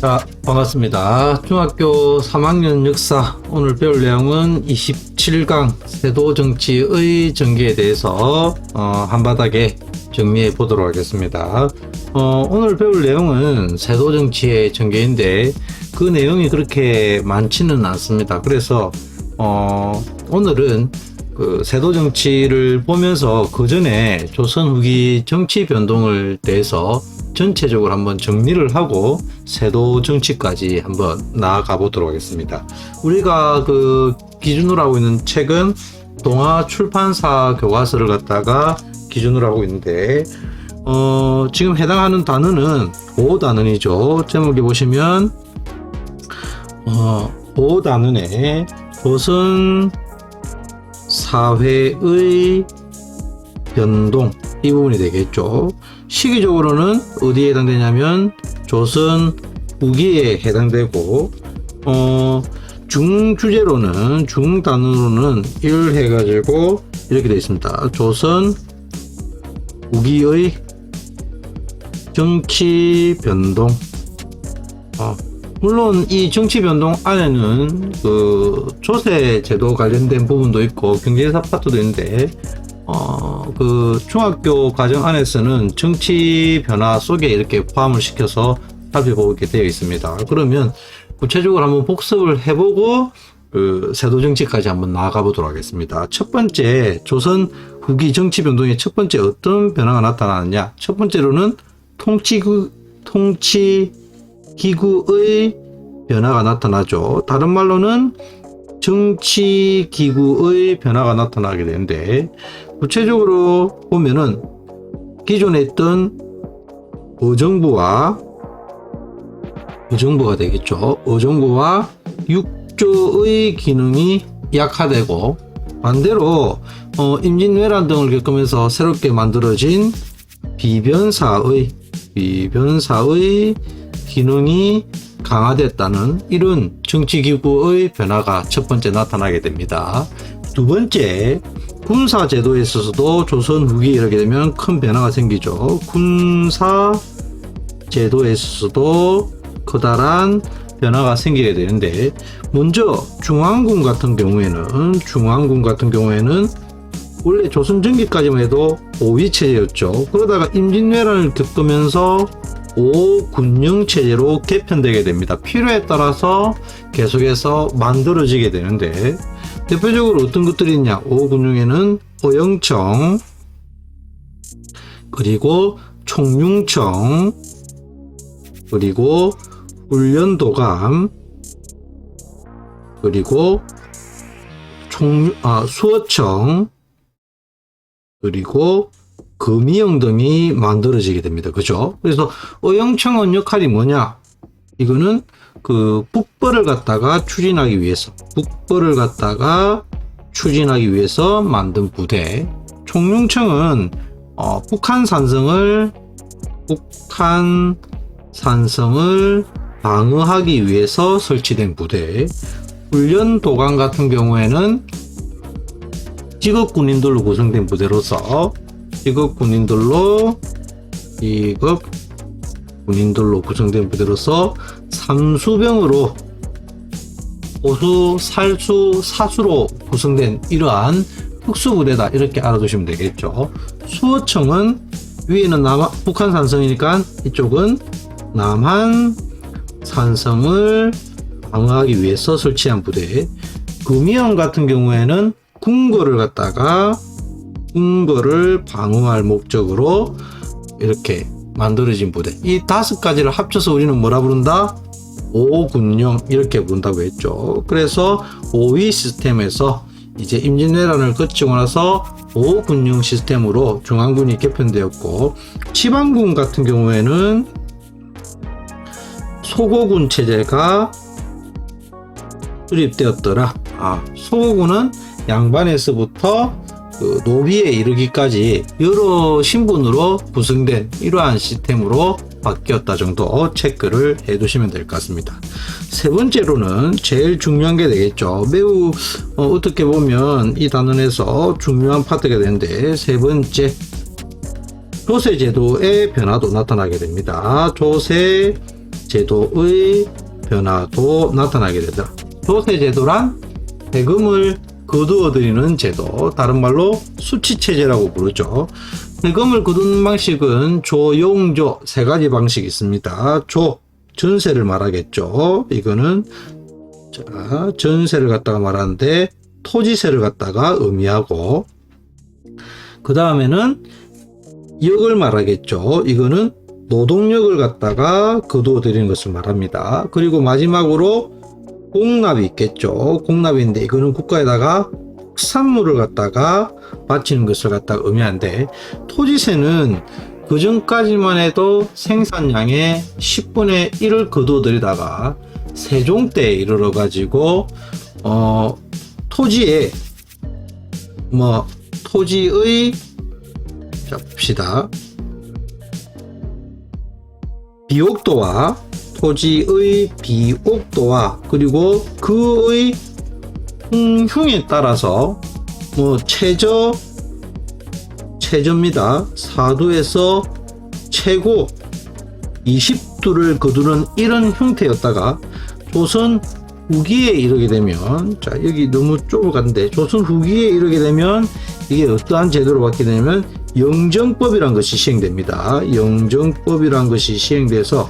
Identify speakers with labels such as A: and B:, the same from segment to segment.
A: 자, 반갑습니다. 중학교 3학년 역사 오늘 배울 내용은 27강 세도 정치의 전개에 대해서 어, 한바닥에 정리해 보도록 하겠습니다. 어, 오늘 배울 내용은 세도 정치의 전개인데 그 내용이 그렇게 많지는 않습니다. 그래서 어, 오늘은 그 세도 정치를 보면서 그 전에 조선 후기 정치 변동을 대해서 전체적으로 한번 정리를 하고 세도 정치까지 한번 나아가 보도록 하겠습니다. 우리가 그 기준으로 하고 있는 책은 동아 출판사 교과서를 갖다가 기준으로 하고 있는데 어, 지금 해당하는 단어는 보호 단원이죠. 제목에 보시면 어, 보호 단원에 조선 사회의 변동 이 부분이 되겠죠. 시기적으로는 어디에 해당되냐면 조선 후기에 해당되고 어 중주제로는 중단으로는 1 해가지고 이렇게 되어 있습니다. 조선 후기의 정치 변동 어, 물론 이 정치 변동 안에는 그 조세 제도 관련된 부분도 있고 경제사 파트도 있는데 어, 그 중학교 과정 안에서는 정치 변화 속에 이렇게 포함을 시켜서 살펴보게 되어 있습니다. 그러면 구체적으로 한번 복습을 해보고 그 세도 정치까지 한번 나아가 보도록 하겠습니다. 첫 번째 조선 후기 정치 변동의 첫 번째 어떤 변화가 나타나느냐? 첫 번째로는 통치구 통치 기구의 변화가 나타나죠. 다른 말로는 정치 기구의 변화가 나타나게 되는데 구체적으로 보면은 기존에 있던 의정부와 의정부가 되겠죠. 의정부와 육조의 기능이 약화되고 반대로 어, 임진왜란 등을 겪으면서 새롭게 만들어진 비변사의 비변사의 기능이 강화됐다는 이런 정치기구의 변화가 첫 번째 나타나게 됩니다. 두 번째, 군사 제도에 있어서도 조선 후기에 이르게 되면 큰 변화가 생기죠. 군사 제도에 있어서도 커다란 변화가 생기게 되는데, 먼저 중앙군 같은 경우에는, 중앙군 같은 경우에는 원래 조선 전기까지만 해도 5위 체제였죠. 그러다가 임진왜란을 겪으면서 5군령 체제로 개편되게 됩니다. 필요에 따라서 계속해서 만들어지게 되는데 대표적으로 어떤 것들이 있냐? 5군령에는 오영청 그리고 총융청 그리고 훈련도감 그리고 총, 아, 수어청 그리고 금이형 등이 만들어지게 됩니다. 그죠? 그래서 어영청은 역할이 뭐냐? 이거는 그 북벌을 갖다가 추진하기 위해서 북벌을 갖다가 추진하기 위해서 만든 부대. 총룡청은 어, 북한 산성을 북한 산성을 방어하기 위해서 설치된 부대. 훈련 도관 같은 경우에는 직업 군인들로 구성된 부대로서 직업 군인들로 직업 군인들로 구성된 부대로서 삼수병으로 보수, 살수, 사수로 구성된 이러한 특수부대다 이렇게 알아두시면 되겠죠. 수어청은 위에는 남한, 북한 산성이니까 이쪽은 남한 산성을 방어하기 위해서 설치한 부대. 금이형 같은 경우에는 궁궐을 갖다가 궁궐을 방어할 목적으로 이렇게 만들어진 부대. 이 다섯 가지를 합쳐서 우리는 뭐라 부른다? 오군령 이렇게 부른다고 했죠. 그래서 5위 시스템에서 이제 임진왜란을 거치고 나서 5군령 시스템으로 중앙군이 개편되었고 지방군 같은 경우에는 소고군 체제가 수립되었더라. 아, 소고군은 양반에서부터 그 노비에 이르기까지 여러 신분으로 구성된 이러한 시스템으로 바뀌었다 정도 체크를 해 두시면 될 것 같습니다. 세 번째로는 제일 중요한 게 되겠죠. 매우 어, 떻게 보면 이 단원에서 중요한 파트가 되는데 세 번째 조세 제도의 변화도 나타나게 됩니다. 조세 제도의 변화도 나타나게 되더라. 조세 제도란 세금을 거두어 들이는 제도, 다른 말로 수치 체제라고 부르죠. 세금을 거두는 방식은 조용조 세 가지 방식이 있습니다. 조 전세를 말하겠죠. 이거는 자, 전세를 갖다가 말하는데 토지세를 갖다가 의미하고 그 다음에는 역을 말하겠죠. 이거는 노동력을 갖다가 거두어 들이는 것을 말합니다. 그리고 마지막으로 공납이 있겠죠. 공납인데 이거는 국가에다가 특산물을 갖다가 바치는 것을 갖다가 의미하는데 토지세는 그 전까지만 해도 생산량의 10분의 1을 거두어 들이다가 세종 때에 이르러 가지고 어 토지에 뭐 토지의 자 봅시다 비옥도와 토지의 비옥도와 그리고 그의 풍흉에 따라서 뭐 최저 최저입니다. 사두에서 최고 20두를 거두는 이런 형태였다가 조선 후기에 이르게 되면 자 여기 너무 좁아갔는데 조선 후기에 이르게 되면 이게 어떠한 제도로 바뀌게 되냐면 영정법이란 것이 시행됩니다. 영정법이란 것이 시행돼서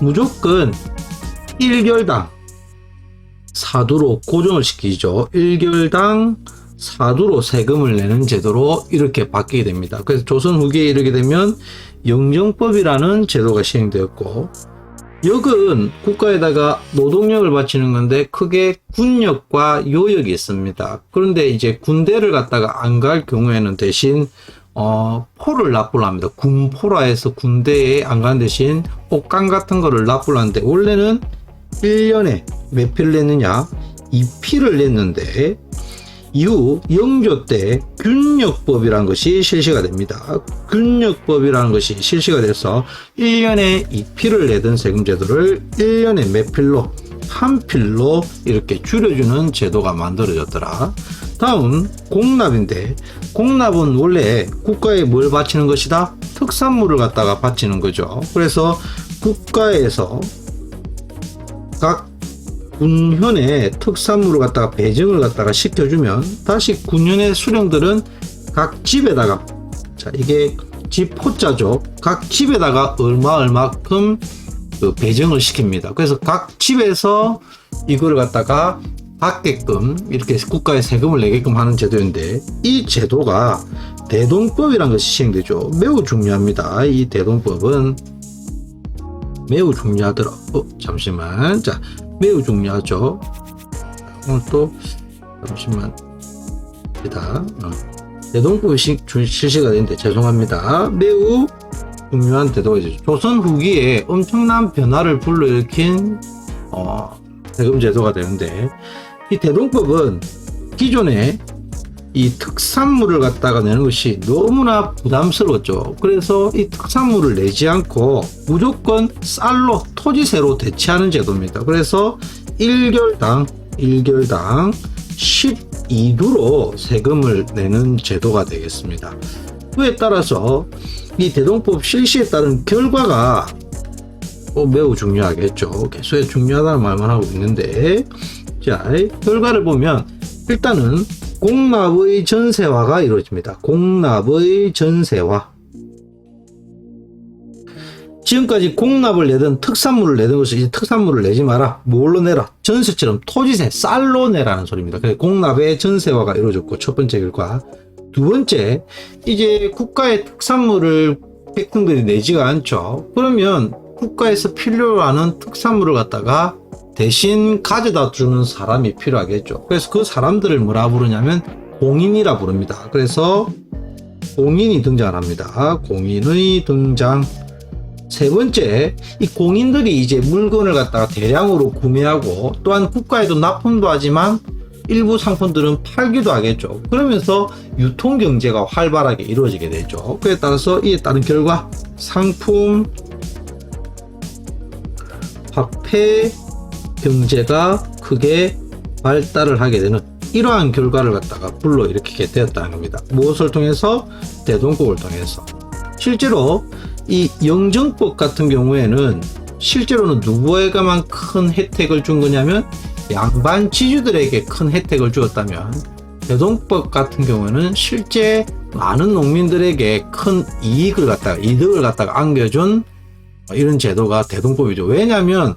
A: 무조건 1결당 사두로 고정을 시키죠. 1결당 사두로 세금을 내는 제도로 이렇게 바뀌게 됩니다. 그래서 조선 후기에 이르게 되면 영정법이라는 제도가 시행되었고 역은 국가에다가 노동력을 바치는 건데 크게 군역과 요역이 있습니다. 그런데 이제 군대를 갖다가 안 갈 경우에는 대신 어, 포를 납부를 합니다. 군포라 해서 군대에 안 가는 대신 옷감 같은 거를 납부를 하는데 원래는 1년에 몇 피를 냈느냐? 2피를 냈는데 이후 영조 때 균역법이라는 것이 실시가 됩니다. 균역법이라는 것이 실시가 돼서 1년에 2필을 내던 세금 제도를 1년에 몇 필로 한 필로 이렇게 줄여주는 제도가 만들어졌더라. 다음 공납인데 공납은 원래 국가에 뭘 바치는 것이다? 특산물을 갖다가 바치는 거죠. 그래서 국가에서 각 군현의 특산물을 갖다가 배정을 갖다가 시켜주면 다시 군현의 수령들은 각 집에다가 자 이게 집 호자죠 각 집에다가 얼마 얼마큼 그 배정을 시킵니다 그래서 각 집에서 이걸 갖다가 받게끔 이렇게 국가에 세금을 내게끔 하는 제도인데 이 제도가 대동법이라는 것이 시행되죠 매우 중요합니다 이 대동법은 매우 중요하더라 어 잠시만 자 매우 중요하죠. 오늘 또 잠시만 기다 어. 대동법이 실시가 되는데 죄송합니다. 매우 중요한 대도가 조선 후기에 엄청난 변화를 불러일으킨 어, 세금 제도가 되는데 이 대동법은 기존에 이 특산물을 갖다가 내는 것이 너무나 부담스러웠죠. 그래서 이 특산물을 내지 않고 무조건 쌀로 토지세로 대체하는 제도입니다. 그래서 1결당 1결당 12두로 세금을 내는 제도가 되겠습니다. 그에 따라서 이 대동법 실시에 따른 결과가 어, 매우 중요하겠죠. 개수에 중요하다는 말만 하고 있는데 자 결과를 보면 일단은 공납의 전세화가 이루어집니다. 공납의 전세화. 지금까지 공납을 내던 특산물을 내던 것을 이제 특산물을 내지 마라. 뭘로 내라? 전세처럼 토지세, 쌀로 내라는 소리입니다. 그래서 공납의 전세화가 이루어졌고 첫 번째 결과. 두 번째, 이제 국가의 특산물을 백성들이 내지가 않죠. 그러면 국가에서 필요로 하는 특산물을 갖다가 대신 가져다 주는 사람이 필요하겠죠. 그래서 그 사람들을 뭐라 부르냐면 공인이라 부릅니다. 그래서 공인이 등장합니다. 공인의 등장. 세 번째, 이 공인들이 이제 물건을 갖다가 대량으로 구매하고 또한 국가에도 납품도 하지만 일부 상품들은 팔기도 하겠죠. 그러면서 유통 경제가 활발하게 이루어지게 되죠. 그에 따라서 이에 따른 결과 상품 화폐 경제가 크게 발달을 하게 되는 이러한 결과를 갖다가 불러 일으키게 되었다는 겁니다. 무엇을 통해서? 대동법을 통해서. 실제로 이 영정법 같은 경우에는 실제로는 누구에게만 큰 혜택을 준 거냐면 양반 지주들에게 큰 혜택을 주었다면 대동법 같은 경우는 실제 많은 농민들에게 큰 이익을 갖다가 이득을 갖다가 안겨준 이런 제도가 대동법이죠. 왜냐하면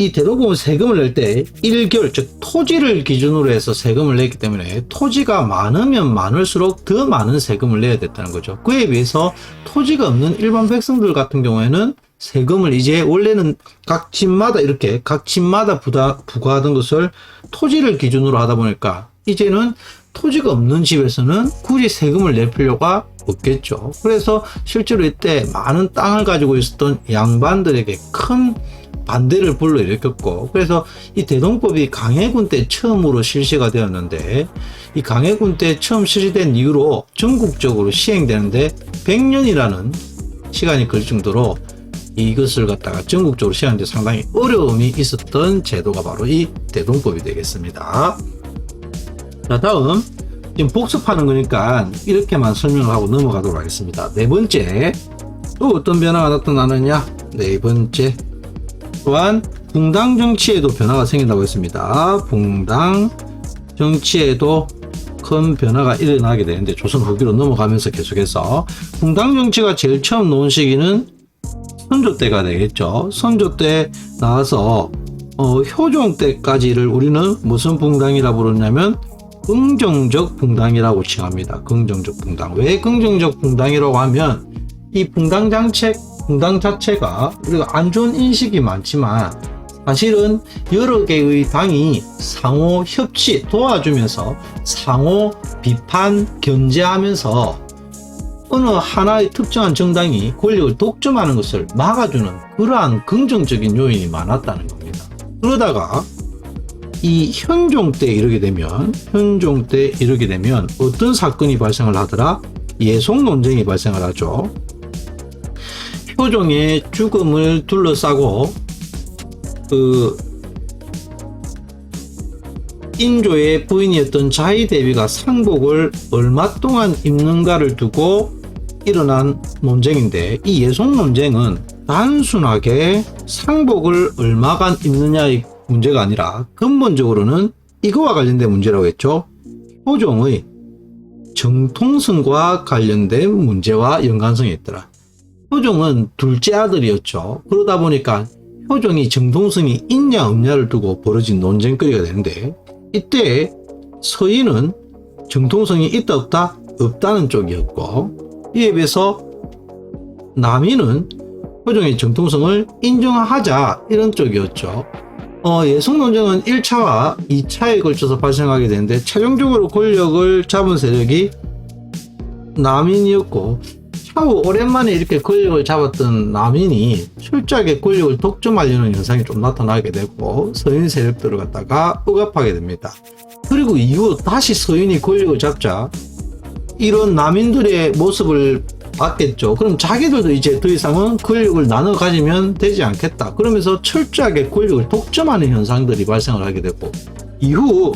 A: 이 대동법은 세금을 낼때 1개월 즉 토지를 기준으로 해서 세금을 내기 때문에 토지가 많으면 많을수록 더 많은 세금을 내야 됐다는 거죠. 그에 비해서 토지가 없는 일반 백성들 같은 경우에는 세금을 이제 원래는 각 집마다 이렇게 각 집마다 부다, 부과하던 것을 토지를 기준으로 하다 보니까 이제는 토지가 없는 집에서는 굳이 세금을 낼 필요가 없겠죠. 그래서 실제로 이때 많은 땅을 가지고 있었던 양반들에게 큰 반대를 불러일으켰고 그래서 이 대동법이 강해군 때 처음으로 실시가 되었는데 이 강해군 때 처음 실시된 이후로 전국적으로 시행되는데 100년이라는 시간이 걸릴 정도로 이것을 갖다가 전국적으로 시행하는데 상당히 어려움이 있었던 제도가 바로 이 대동법이 되겠습니다. 자 다음 지금 복습하는 거니까 이렇게만 설명을 하고 넘어가도록 하겠습니다. 네 번째 또 어떤 변화가 나타나느냐 네 번째 또한 붕당 정치에도 변화가 생긴다고 했습니다. 붕당 정치에도 큰 변화가 일어나게 되는데 조선 후기로 넘어가면서 계속해서 붕당 정치가 제일 처음 놓은 시기는 선조 때가 되겠죠. 선조 때 나와서 어, 효종 때까지를 우리는 무슨 붕당이라 부르냐면 긍정적 붕당이라고 칭합니다. 긍정적 붕당. 왜 긍정적 붕당이라고 하면 이 붕당 장책, 붕당 자체가 우리가 안 좋은 인식이 많지만 사실은 여러 개의 당이 상호 협치 도와주면서 상호 비판 견제하면서 어느 하나의 특정한 정당이 권력을 독점하는 것을 막아주는 그러한 긍정적인 요인이 많았다는 겁니다. 그러다가 이 현종 때 이르게 되면 현종 때 이르게 되면 어떤 사건이 발생을 하더라? 예속 논쟁이 발생을 하죠. 효종의 죽음을 둘러싸고 그 인조의 부인이었던 자이 대비가 상복을 얼마 동안 입는가를 두고 일어난 논쟁인데 이 예속 논쟁은 단순하게 상복을 얼마간 입느냐의 문제가 아니라 근본적으로는 이거와 관련된 문제라고 했죠. 효종의 정통성과 관련된 문제와 연관성이 있더라. 효종은 둘째 아들이었죠. 그러다 보니까 효종이 정통성이 있냐 없냐를 두고 벌어진 논쟁거리가 되는데 이때 서인은 정통성이 있다 없다 없다는 쪽이었고 이에 비해서 남인은 효종의 정통성을 인정하자 이런 쪽이었죠. 어, 예성 논쟁은 1차와 2차에 걸쳐서 발생하게 되는데 최종적으로 권력을 잡은 세력이 남인이었고 차후 오랜만에 이렇게 권력을 잡았던 남인이 철저하게 권력을 독점하려는 현상이 좀 나타나게 되고 서인 세력들을 갖다가 억압하게 됩니다. 그리고 이후 다시 서인이 권력을 잡자 이런 남인들의 모습을 봤겠죠. 그럼 자기들도 이제 더 이상은 권력을 나눠 가지면 되지 않겠다. 그러면서 철저하게 권력을 독점하는 현상들이 발생을 하게 되고 이후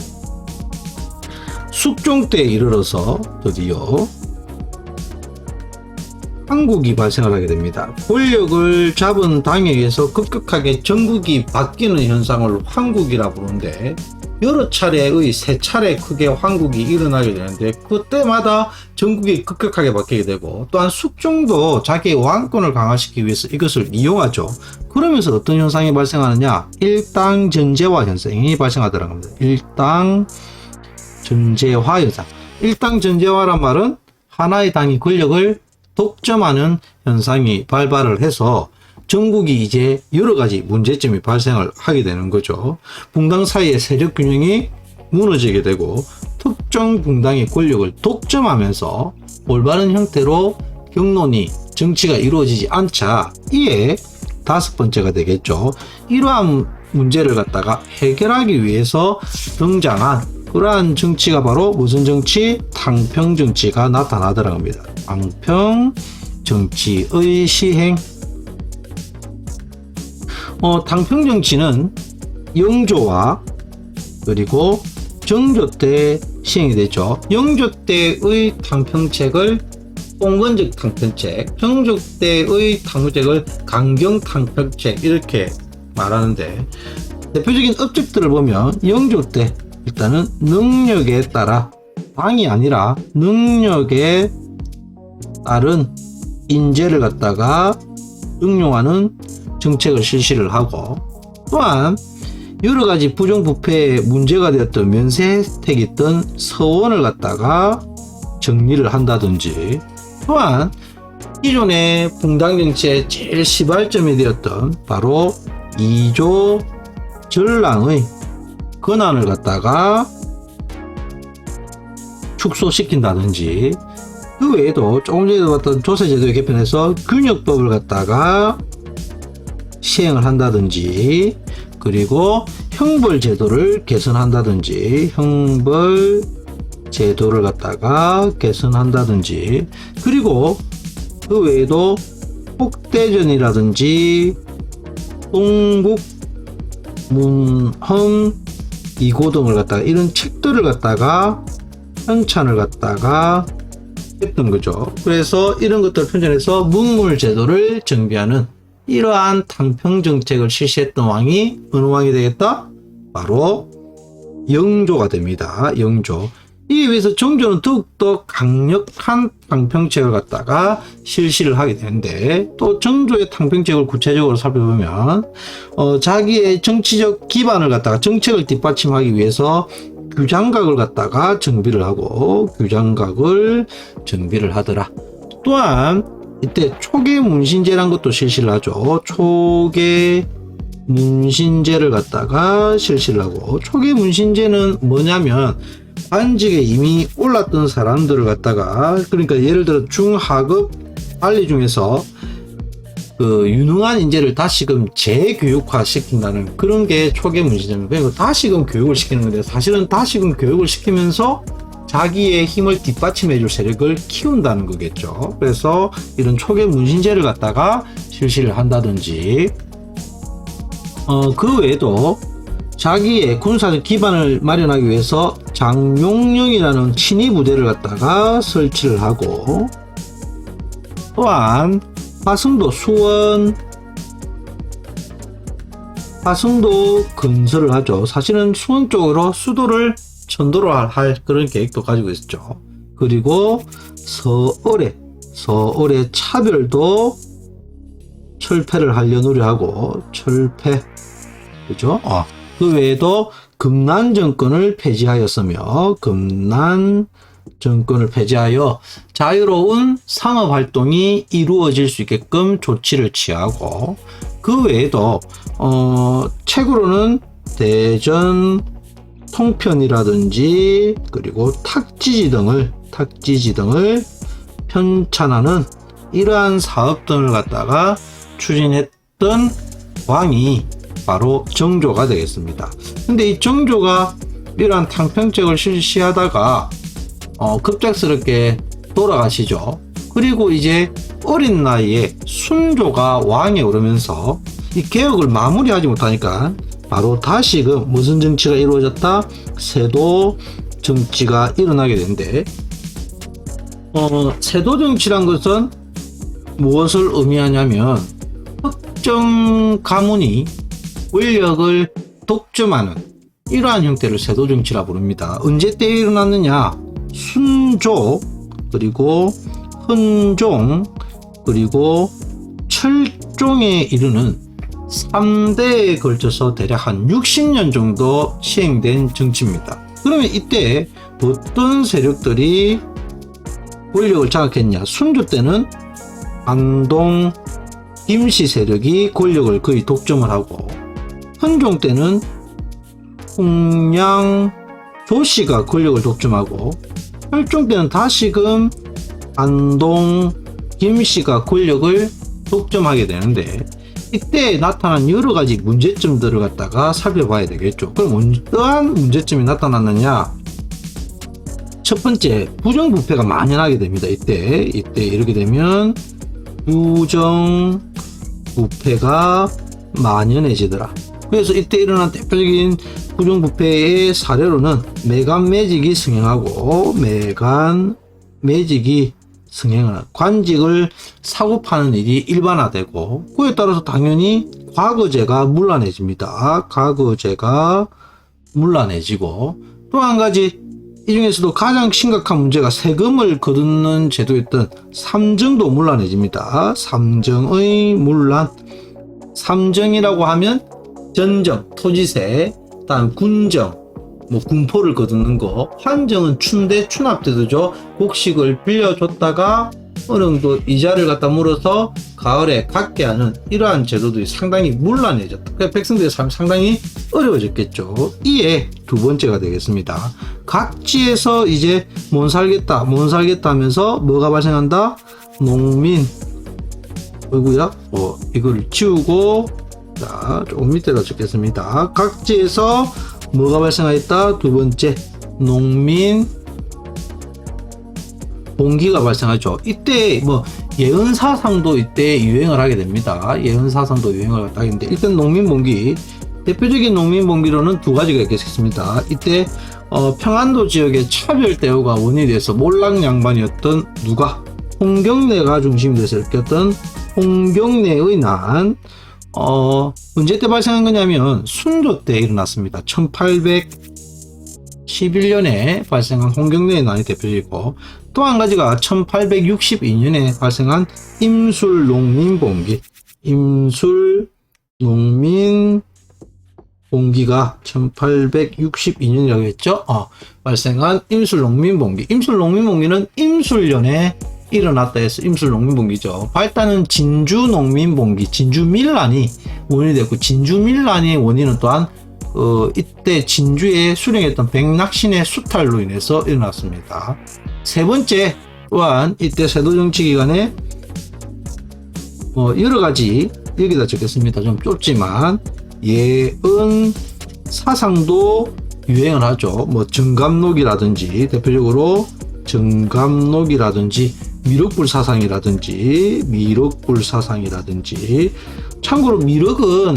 A: 숙종 때에 이르러서 드디어 한국이 발생을 하게 됩니다. 권력을 잡은 당에 의해서 급격하게 전국이 바뀌는 현상을 황국이라 부르는데 여러 차례의 세 차례 크게 황국이 일어나게 되는데 그때마다 전국이 급격하게 바뀌게 되고 또한 숙종도 자기의 왕권을 강화시키기 위해서 이것을 이용하죠. 그러면서 어떤 현상이 발생하느냐? 일당 전제화 현상이 발생하더라는 겁니다. 일당 전제화 현상. 일당 전제화란 말은 하나의 당이 권력을 독점하는 현상이 발발을 해서 전국이 이제 여러 가지 문제점이 발생을 하게 되는 거죠. 붕당 사이의 세력 균형이 무너지게 되고 특정 붕당의 권력을 독점하면서 올바른 형태로 경론이 정치가 이루어지지 않자 이에 다섯 번째가 되겠죠. 이러한 문제를 갖다가 해결하기 위해서 등장한 그러한 정치가 바로 무슨 정치? 탕평 정치가 나타나더라 합니다. 탕평 정치의 시행 어, 당평 정치는 영조와 그리고 정조 때 시행이 되죠. 영조 때의 당평책을 봉건적 탕평책, 형족 때의 탕평책을 강경 탕평책 이렇게 말하는데 대표적인 업적들을 보면 영조 때 일단은 능력에 따라 당이 아니라 능력에 따른 인재를 갖다가 응용하는 정책을 실시를 하고 또한 여러 가지 부정부패에 문제가 되었던 면세 혜택이 있던 서원을 갖다가 정리를 한다든지 또한 기존의 붕당 정치의 제일 시발점이 되었던 바로 이조 전랑의 권한을 갖다가 축소시킨다든지 그 외에도 조금 전에 봤던 조세제도 개편에서 균역법을 갖다가 시행을 한다든지 그리고 형벌 제도를 개선한다든지 형벌 제도를 갖다가 개선한다든지 그리고 그 외에도 폭대전이라든지 동국 문헌 이고 등을 갖다가 이런 책들을 갖다가 편찬을 갖다가 했던 거죠. 그래서 이런 것들을 편찬해서 문물 제도를 정비하는 이러한 tan평 정책을 실시했던 왕이 어느 왕이 되겠다? 바로 영조가 됩니다. 영조. 이에 비해서 정조는 더욱더 강력한 탕평책을 갖다가 실시를 하게 되는데 또 정조의 탕평책을 구체적으로 살펴보면 어, 자기의 정치적 기반을 갖다가 정책을 뒷받침하기 위해서 규장각을 갖다가 정비를 하고 규장각을 정비를 하더라. 또한 이때 초계 문신제란 것도 실시를 하죠. 초계 문신제를 갖다가 실시를 하고 초계 문신제는 뭐냐면 관직에 이미 올랐던 사람들을 갖다가 그러니까 예를 들어 중하급 관리 중에서 그 유능한 인재를 다시금 재교육화 시킨다는 그런 게 초계 문신제입니다. 그리고 다시금 교육을 시키는 건데 사실은 다시금 교육을 시키면서 자기의 힘을 뒷받침해 줄 세력을 키운다는 거겠죠. 그래서 이런 초계 문신제를 갖다가 실시를 한다든지 어, 그 외에도 자기의 군사적 기반을 마련하기 위해서 장용령이라는 친위 부대를 갖다가 설치를 하고 또한 화성도 수원 화성도 건설을 하죠. 사실은 수원 쪽으로 수도를 천도로 할 그런 계획도 가지고 있었죠. 그리고 서울에 서울의 차별도 철폐를 하려 노력하고 철폐 그죠? 어. 그 외에도 금난 정권을 폐지하였으며 금난 정권을 폐지하여 자유로운 산업 활동이 이루어질 수 있게끔 조치를 취하고 그 외에도 어, 책으로는 대전 통편이라든지 그리고 탁지지 등을 탁지지 등을 편찬하는 이러한 사업 등을 갖다가 추진했던 왕이 바로 정조가 되겠습니다. 근데 이 정조가 이러한 탕평책을 실시하다가 어, 급작스럽게 돌아가시죠. 그리고 이제 어린 나이에 순조가 왕에 오르면서 이 개혁을 마무리하지 못하니까 바로 다시금 무슨 정치가 이루어졌다? 세도 정치가 일어나게 되는데 어, 세도 정치란 것은 무엇을 의미하냐면 특정 가문이 권력을 독점하는 이러한 형태를 세도 정치라 부릅니다. 언제 때 일어났느냐? 순조 그리고 헌종 그리고 철종에 이르는 3대에 걸쳐서 대략 한 60년 정도 시행된 정치입니다. 그러면 이때 어떤 세력들이 권력을 장악했냐? 순조 때는 안동 김씨 세력이 권력을 거의 독점을 하고 헌종 때는 홍양 조씨가 권력을 독점하고 혈종 때는 다시금 안동 김씨가 권력을 독점하게 되는데 이때 나타난 여러 가지 문제점들을 갖다가 살펴봐야 되겠죠. 그럼 어떠한 문제점이 나타났느냐? 첫 번째, 부정부패가 만연하게 됩니다. 이때, 이때 이렇게 되면 부정부패가 만연해지더라. 그래서 이때 일어난 대표적인 부정부패의 사례로는 매간 매직이 승행하고 매간 매직이 승행하는 관직을 사고 파는 일이 일반화되고 그에 따라서 당연히 과거제가 문란해집니다. 과거제가 문란해지고 또 한 가지 이 중에서도 가장 심각한 문제가 세금을 거두는 제도였던 삼정도 문란해집니다. 삼정의 문란. 삼정이라고 하면 전정, 토지세, 다음 군정, 뭐 군포를 거두는 거, 환정은 춘대 추납제도죠. 곡식을 빌려줬다가 어느 정도 이자를 갖다 물어서 가을에 갚게 하는 이러한 제도들이 상당히 문란해졌다. 그러니까 백성들의 삶이 상당히 어려워졌겠죠. 이에 두 번째가 되겠습니다. 각지에서 이제 못 살겠다, 못 살겠다 하면서 뭐가 발생한다? 농민, 어이구야, 어, 이걸 지우고, 자, 조금 밑에다 적겠습니다. 각지에서 뭐가 발생하였다? 두 번째, 농민, 봉기가 발생하죠. 이때 뭐 예언사상도 이때 유행을 하게 됩니다. 예언사상도 유행을 하게 되는데 일단 농민 봉기 대표적인 농민 봉기로는 두 가지가 있겠습니다. 이때 어, 평안도 지역의 차별 대우가 원인이 돼서 몰락 양반이었던 누가 홍경래가 중심이 돼서 일으켰던 홍경래의 난 어, 언제 때 발생한 거냐면 순조 때 일어났습니다. 1811년에 발생한 홍경래의 난이 대표적이고 또 한 가지가 1862년에 발생한 임술 농민 봉기 임술 농민 봉기가 1862년이라고 했죠. 어, 발생한 임술 농민 봉기. 임술 농민 봉기는 임술년에 일어났다 해서 임술 농민봉기죠. 발단은 진주 농민봉기, 진주 밀란이 원인이 됐고 진주 밀란의 원인은 또한 어, 이때 진주에 수령했던 백낙신의 수탈로 인해서 일어났습니다. 세 번째 또한 이때 세도 정치 기간에 뭐 여러 가지 여기다 적겠습니다. 좀 좁지만 예은 사상도 유행을 하죠. 뭐 정감록이라든지 대표적으로 정감록이라든지 미륵불 사상이라든지 미륵불 사상이라든지 참고로 미륵은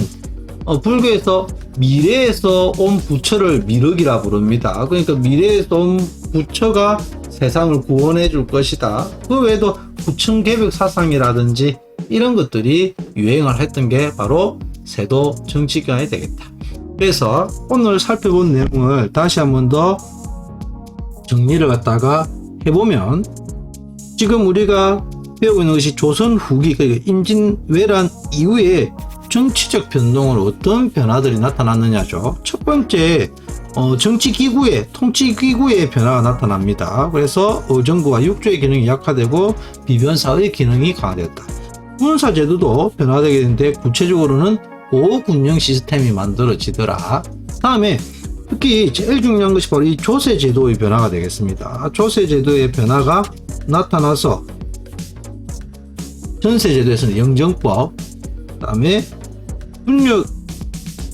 A: 어, 불교에서 미래에서 온 부처를 미륵이라 부릅니다. 그러니까 미래에서 온 부처가 세상을 구원해 줄 것이다. 그 외에도 부층개벽 사상이라든지 이런 것들이 유행을 했던 게 바로 세도 정치관이 되겠다. 그래서 오늘 살펴본 내용을 다시 한 번 더 정리를 갖다가 해보면 지금 우리가 배우고 있는 것이 조선 후기, 그러니까 임진왜란 이후에 정치적 변동을 어떤 변화들이 나타났느냐죠. 첫 번째, 어, 정치 기구의 통치 기구의 변화가 나타납니다. 그래서 의정부와 육조의 기능이 약화되고 비변사의 기능이 강화되었다. 군사 제도도 변화되게 되는데 구체적으로는 보호군령 시스템이 만들어지더라. 다음에 특히 제일 중요한 것이 바로 이 조세 제도의 변화가 되겠습니다. 조세 제도의 변화가 나타나서 전세 제도에서는 영정법, 그다음에 군력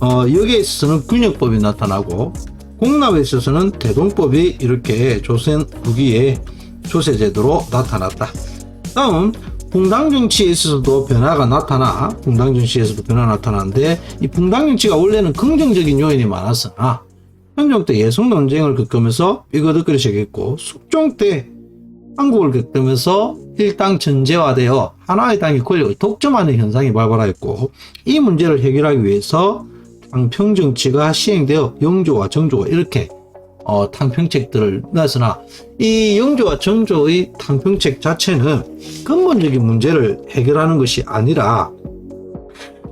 A: 어, 여기에 있어서는 군역법이 나타나고 공납에 있어서는 대동법이 이렇게 조선 후기에 조세 제도로 나타났다. 다음 붕당 정치에 있어서도 변화가 나타나 붕당 정치에서도 변화가 나타나는데 이 붕당 정치가 원래는 긍정적인 요인이 많았으나 현종 때 예성 논쟁을 겪으면서 삐거덕거리 시작했고 숙종 때 한국을 겪으면서 일당 전제화되어 하나의 당의 권력을 독점하는 현상이 발발하였고 이 문제를 해결하기 위해서 당평 정치가 시행되어 영조와 정조가 이렇게 어, 탕평책들을 놨으나 이 영조와 정조의 탕평책 자체는 근본적인 문제를 해결하는 것이 아니라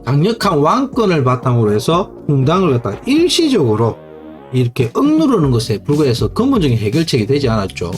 A: 강력한 왕권을 바탕으로 해서 공당을 갖다가 일시적으로 이렇게 억누르는 것에 불과해서 근본적인 해결책이 되지 않았죠.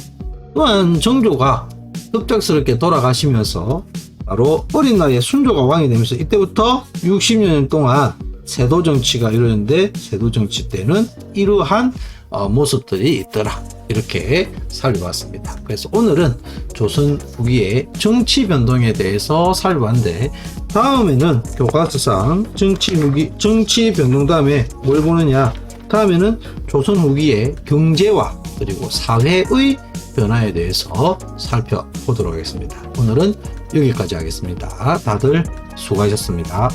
A: 또한 정조가 급작스럽게 돌아가시면서 바로 어린 나이에 순조가 왕이 되면서 이때부터 60년 동안 세도 정치가 이루어졌는데 세도 정치 때는 이러한 어, 모습들이 있더라 이렇게 살펴봤습니다. 그래서 오늘은 조선 후기의 정치 변동에 대해서 살펴봤는데 다음에는 교과서상 정치 정치 변동 다음에 뭘 보느냐 다음에는 조선 후기의 경제와 그리고 사회의 변화에 대해서 살펴보도록 하겠습니다. 오늘은 여기까지 하겠습니다. 다들 수고하셨습니다.